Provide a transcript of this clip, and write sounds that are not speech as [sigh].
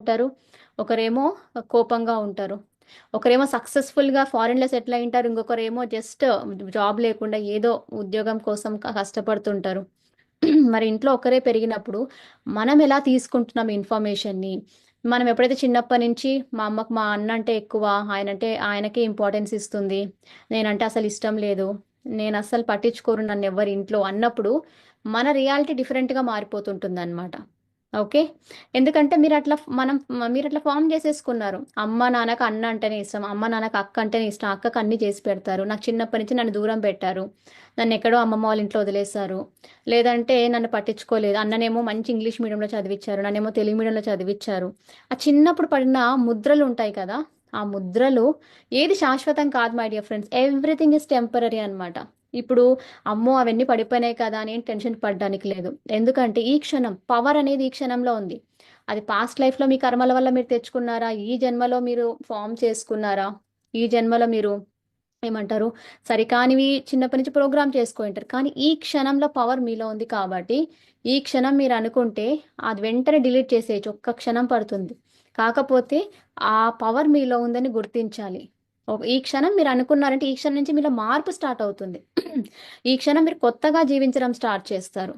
ఉంటారు. ఒకరేమో కోపంగా ఉంటారు. ఒకరేమో సక్సెస్ఫుల్గా ఫారిన్లో సెటిల్ అయి ఉంటారు. ఇంకొకరేమో జస్ట్ జాబ్ లేకుండా ఏదో ఉద్యోగం కోసం కష్టపడుతుంటారు. [clears throat] మరి ఇంట్లో ఒకరే పెరిగినప్పుడు మనం ఎలా తీసుకుంటున్నాం ఇన్ఫర్మేషన్ని మనం ఎప్పుడైతే చిన్నప్పటి నుంచి మా అమ్మకు మా అన్న అంటే ఎక్కువ ఆయన అంటే ఆయనకే ఇంపార్టెన్స్ ఇస్తుంది. నేనంటే అసలు ఇష్టం లేదు. నేను అస్సలు పట్టించుకోరు నన్ను ఎవరి ఇంట్లో అన్నప్పుడు మన రియాలిటీ డిఫరెంట్గా మారిపోతుంటుంది అనమాట ఓకే? ఎందుకంటే మీరు అట్లా మనం మీరు అట్లా ఫామ్ చేసేసుకున్నారు. అమ్మ నాన్నకు అన్న అంటేనే ఇష్టం. అమ్మ నాన్నకు అక్క అంటేనే ఇష్టం. అక్కకు అన్ని చేసి పెడతారు. నాకు చిన్నప్పటి నుంచి నన్ను దూరం పెట్టారు. నన్ను ఎక్కడో అమ్మమ్మ వాళ్ళ ఇంట్లో వదిలేశారు. లేదంటే నన్ను పట్టించుకోలేదు. అన్ననేమో మంచి ఇంగ్లీష్ మీడియంలో చదివించారు నన్నేమో తెలుగు మీడియంలో చదివించారు ఆ చిన్నప్పుడు పడిన ముద్రలు ఉంటాయి కదా? ఆ ముద్రలు ఏది శాశ్వతం కాదు my dear friends everything is temporary అనమాట ఇప్పుడు అమ్మో అవన్నీ పడిపోయినాయి కదా అని ఏం టెన్షన్ పడడానికి లేదు. ఎందుకంటే ఈ క్షణం పవర్ అనేది ఈ క్షణంలో ఉంది. అది పాస్ట్ లైఫ్లో మీ కర్మల వల్ల మీరు తెచ్చుకున్నారా? ఈ జన్మలో మీరు ఫామ్ చేసుకున్నారా? ఈ జన్మలో మీరు ఏమంటారు? సరికానివి చిన్నప్పటి నుంచి ప్రోగ్రామ్ చేసుకుంటారు కానీ ఈ క్షణంలో పవర్ మీలో ఉంది కాబట్టి ఈ క్షణం మీరు అనుకుంటే అది వెంటనే డిలీట్ చేసేయచ్చు. ఒక్క క్షణం పడుతుంది. కాకపోతే ఆ పవర్ మీలో ఉందని గుర్తించాలి. ఈ క్షణం మీరు అనుకున్నారంటే ఈ క్షణం నుంచి మీలో మార్పు స్టార్ట్ అవుతుంది. ఈ క్షణం మీరు కొత్తగా జీవించడం స్టార్ట్ చేస్తారు.